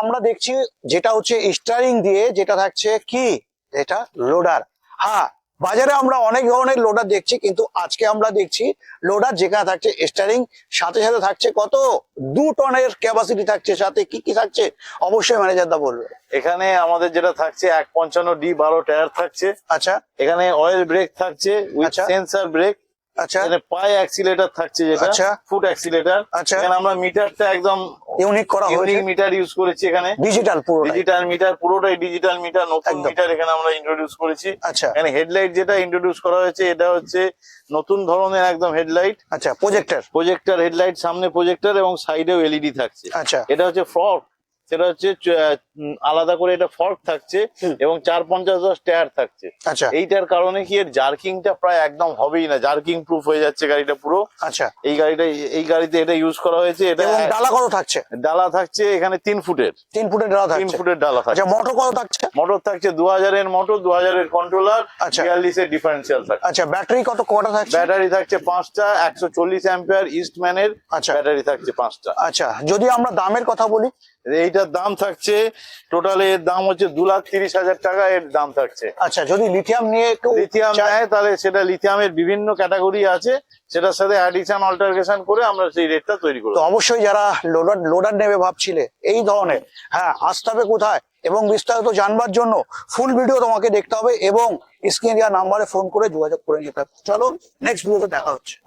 আমরা দেখছি যেটা হচ্ছে স্টারিং দিয়ে যেটা থাকছে কি? এটা লোডার। হ্যাঁ বাজারে আমরা অনেক ধরনের লোডার দেখছি কিন্তু আজকে আমরা দেখছি লোডার যেখানে থাকছে স্টারিং সাথে সাথে থাকছে কত? দু টনের ক্যাপাসিটি থাকছে সাথে কি কি থাকছে? অবশ্যই ম্যানেজার দা বলবে। এখানে আমাদের যেটা থাকছে এক পঞ্চান্ন ডি বারো টায়ার থাকছে। আচ্ছা। এখানে অয়েল ব্রেক থাকছে উইথ আচ্ছা। সেন্সার ব্রেক আচ্ছা। পায়ে অ্যাক্সিলেটার থাকছে যেটা আচ্ছা। ফুট অ্যাক্সিলেটার আচ্ছা। এখানে আমরা মিটারটা একদম ইউনিক করা ইউনিক মিটার ইউজ করেছি এখানে। ডিজিটাল পুরো ডিজিটাল মিটার পুরোটাই ডিজিটাল মিটার নতুন মিটার এখানে আমরা ইন্ট্রোডিউস করেছি। আচ্ছা। এখানে হেডলাইট যেটা ইন্ট্রোডিউস করা হয়েছে এটা হচ্ছে নতুন ধরনের একদম হেডলাইট আচ্ছা প্রজেক্টর প্রজেক্টর হেডলাইট সামনে প্রজেক্টর এবং সাইডেও এলইডি থাকছে। আচ্ছা। এটা হচ্ছে ফ্রক সেটা হচ্ছে আলাদা করে এটা ফর্ক থাকছে এবং চার পঞ্চাশ দশ টায়ার থাকছে। আচ্ছা। এইটার কারণে কি এর জার্কিংটা প্রায় একদম হবেই না? জার্কিং প্রুফ হয়ে যাচ্ছে গাড়িটা পুরো। আচ্ছা। এই গাড়িটা এই গাড়িতে এটা ইউজ করা হয়েছে এটা ডালা কত থাকছে? ডালা থাকছে এখানে তিন ফুটের। তিন ফুটের ডালা তিন ফুটের ডালা থাকছে। আচ্ছা মোটর কত থাকছে? মোটর থাকছে দু হাজারের মোটর দু হাজারের কন্ট্রোলার আচ্ছা। বিয়াল্লিশের ডিফারেন্সিয়াল থাকছে। আচ্ছা ব্যাটারি কত কটা থাকছে? ব্যাটারি থাকছে পাঁচটা একশো চল্লিশ অ্যাম্পিয়ার ইস্টম্যানের আচ্ছা। ব্যাটারি থাকছে পাঁচটা। আচ্ছা যদি আমরা দামের কথা বলি? এইটার দাম থাকছে টোটাল এর দাম হচ্ছে দু লাখ তিরিশ হাজার টাকা এর দাম থাকছে। আচ্ছা যদি লিথিয়াম নিয়ে লিথিয়াম নেয় তাহলে সেটা লিথিয়ামের বিভিন্ন ক্যাটাগরি আছে সেটার সাথে অ্যাডিশন অল্টারকেশন করে আমরা সেই রেটটা তৈরি করব। তো অবশ্যই যারা লোডার লোডার নেবে ভাবছিলে এই ধরনের হ্যাঁ আসতে হবে কোথায়? এবং বিস্তারিত জানবার জন্য ফুল ভিডিও তোমাকে দেখতে হবে এবং স্ক্রিন দেওয়া নাম্বারে ফোন করে যোগাযোগ করে নিতে হবে। চলো নেক্সট ভিডিওতে দেখা হচ্ছে।